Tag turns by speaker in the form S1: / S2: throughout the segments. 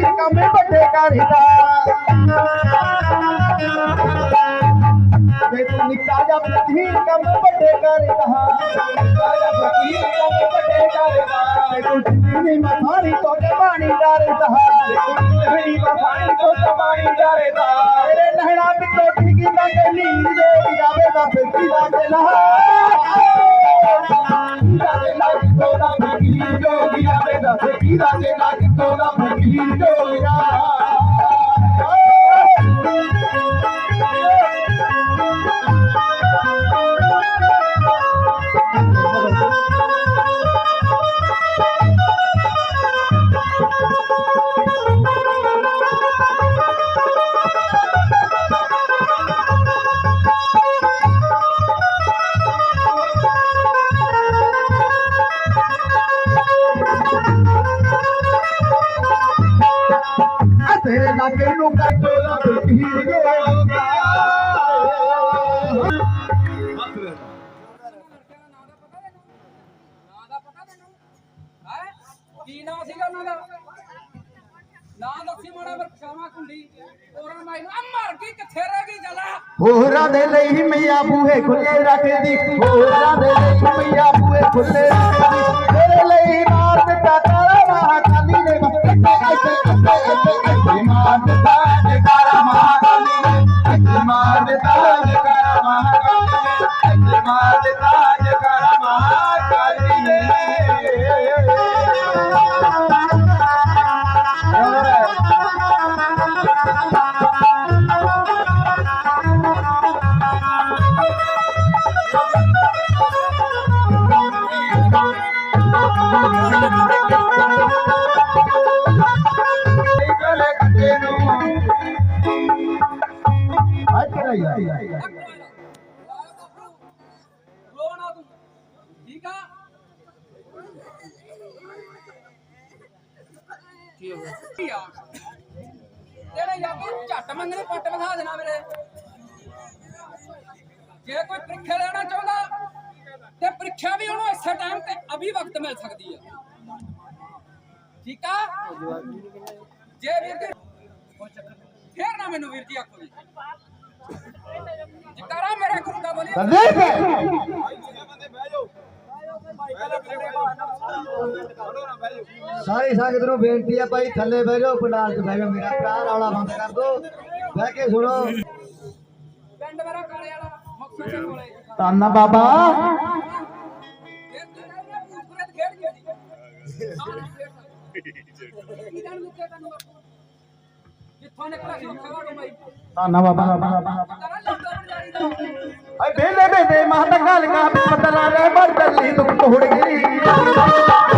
S1: ਮਾਰਦਾ ਵੇ ਤੂੰ ਨਿੱਕਾ ਜਿਹਾ ਫਕੀਰ ਕੰਮ ਵੱਡੇ ਕਰਦਾ ਨਿੱਕਾ ਜਿਹਾ ਫਕੀਰ ਕੰਮ ਵੱਡੇ ਕਰਦਾ। ਵੇ ਤੂੰ ਜਿੰਨੀ ਮਖਾਣੀ ਤੋਂ ਜਵਾਨੀ ਡਰਦਾ ਵੇ ਤੂੰ ਜਿੰਨੀ ਮਖਾਣੀ ਤੋਂ ਜਵਾਨੀ ਡਰਦਾ ਤੇਰੇ ਲਹਿਣਾ ਪਿੱਤੋਂ ਠੀਕੀ ਮੰਗ ਨੀਂਦ ਦੇ ਜਾਵੇ ਦਾ ਫਿੱਕੀ ਦਾ ਦਿਲਾ ਦੇ ਲੱਗ ਤੋਂ ਦਾ ਫਕੀਰ ਜੋਗੀ ਆਵੇ ਦਾ ਫਿੱਕੀ ਦਾ ਦੇ
S2: You know. ਕੀ ਨਾਂ ਸੀਗਾ ਉਹਨਾਂ ਦਾ ਨਾਂ ਦੱਸੀ ਮੋੜਾ ਵਰਖਾਵਾ ਕੁੰਡੀ ਉਹਨਾਂ ਮਾਈ ਨੂੰ ਆ ਮਰ ਗਈ ਕਿੱਥੇ ਰਹਿ ਗਈ ਜਲਾ
S1: ਹੋਰਾਂ ਦੇ ਲਈ ਮਈਆ ਬੂਹੇ ਖੁੱਲੇ ਰੱਖਦੀ, ਹੋਰਾਂ ਦੇ ਲਈ ਮਈਆ ਬੂਹੇ ਖੁੱਲੇ ਰੱਖਦੀ।
S2: ਕੀ ਹੋ ਗਿਆ? ਤੇਰੇ ਯਾਰ ਝੱਟ ਮੰਗਣੇ ਪੱਟ ਵਿਖਾ ਦੇਣਾ ਮੇਰੇ। ਜੇ ਕੋਈ ਪ੍ਰੀਖਿਆ ਲੈਣਾ ਚਾਹੁੰਦਾ ਤੇ ਪ੍ਰੀਖਿਆ ਵੀ ਉਹਨੂੰ ਇਸੇ ਟਾਈਮ ਤੇ ਅਭੀ ਵਕਤ ਮਿਲ ਸਕਦੀ ਹੈ ਠੀਕ ਆ? ਜੇ ਵੀਰ ਫੇਰ ਨਾ ਮੈਨੂੰ ਵੀਰ ਜੀ ਆਖੋ ਜੀ। ਜਕਾਰਾ ਮੇਰੇ ਗੁਰੂ ਦਾ ਬੋਲੀ
S1: ਸਾਰੀ ਸੰਗਤ ਨੂੰ ਬੇਨਤੀ ਹੈ ਭਾਈ ਥੱਲੇ ਬਹਿ ਜਾਓ ਪੰਡਾਲ 'ਚ ਬਹਿ ਜਾਓ ਮੇਰਾ ਭਰਾ ਰੌਲਾ ਬੰਦ ਕਰ ਦੋ। ਬਹਿ ਕੇ ਸੁਣੋ।
S2: ਪਿੰਡ ਮੇਰਾ ਕਾਲੇ ਵਾਲਾ ਮੁਕਤਸਰ ਦੇ ਕੋਲੇ।
S1: ਤਾਨਾ ਬਾਬਾ।
S2: ਕੀ ਤੈਨੂੰ
S1: ਬਾਬਾ। ਏ ਬੇਲੇ ਬੇਲੇ ਮਹਤ ਖਾਲਕਾ ਬਦਲਾ ਦੇ ਮਰ ਚੱਲੀ ਤੁਮ ਤੋੜ ਗਈ ਤੋੜ ਗਈ।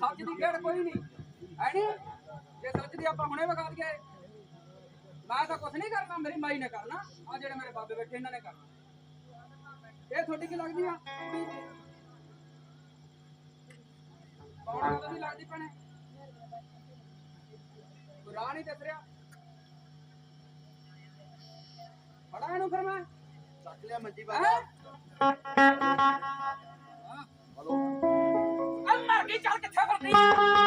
S2: ਸੱਚ ਦੀ ਖੇਡ ਕੋਈ ਨਹੀਂ ਹੈ ਨੀ? ਜੇ ਸੱਚ ਦੀ ਆਪਾਂ ਹੁਣੇ ਵਿਖਾ ਦਈਏ। ਮੈਂ ਤਾਂ ਕੁਝ ਨਹੀਂ ਕਰਨਾ ਮੇਰੀ ਮਾਈ ਨੇ ਕਰਨਾ। ਆ ਜਿਹੜੇ ਮੇਰੇ ਬਾਬੇ ਬੈਠੇ ਇਹਨਾਂ ਨੇ ਕਰਨਾ। ਇਹ ਤੁਹਾਡੀ ਕੀ ਲੱਗਦੀ ਆ? ਕੌਣ ਕਦੋਂ ਦੀ ਲੱਗਦੀ ਭੈਣੇ? ਗੁਰਾਂ ਨਹੀਂ ਦਿਸ ਰਿਹਾ। ਫੜਾ ਇਹਨੂੰ ਫਿਰ ਮੈਂ।
S1: ਚੱਕ ਲਿਆ ਮੰਜੀ
S2: ਹੈਂ? ਆ ਮਰ ਗਈ ਚੱਲ ਕਿੱਥੇ ਫਿਰਦੀ